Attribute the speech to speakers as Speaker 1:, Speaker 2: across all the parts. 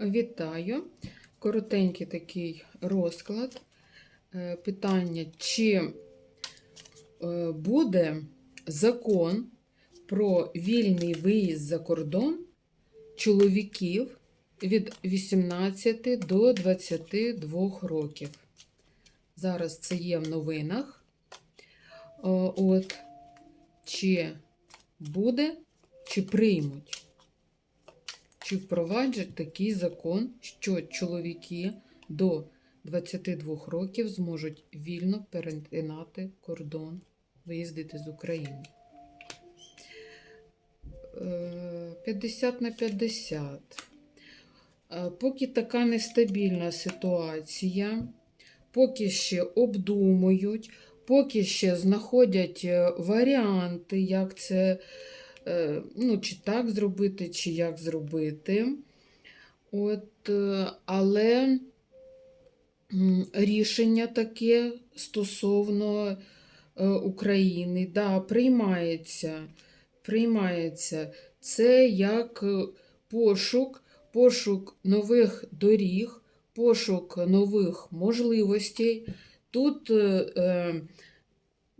Speaker 1: Вітаю. Коротенький такий розклад. Е, Питання, чи е, буде закон про вільний виїзд за кордон чоловіків від 18 до 22 років. Зараз це є в новинах. От, чи буде, чи приймуть чи впроваджать такий закон, що чоловіки до 22 років зможуть вільно перетинати кордон, виїздити з України. Е, 50 на 50. Е, Поки така нестабільна ситуація, поки ще обдумують, поки ще знаходять е, варіанти, як це е, ну, чи так зробити, чи як зробити. От, е, але рішення таке стосовно е, України, да, приймається. Приймається. Це як е, пошук, пошук нових доріг, пошук нових можливостей. Тут, е, е,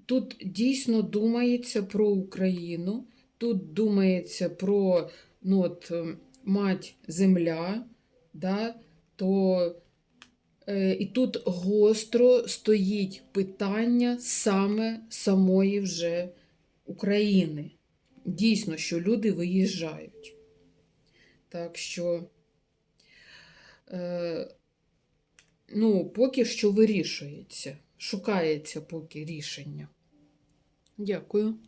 Speaker 1: тут дійсно думається про Україну. Тут думається про ну, от, е, мать земля, да, то е, і тут гостро стоїть питання саме самої вже України. Дійсно, що люди виїжджають. Так що, е, ну, поки що вирішується, шукається поки рішення. Дякую.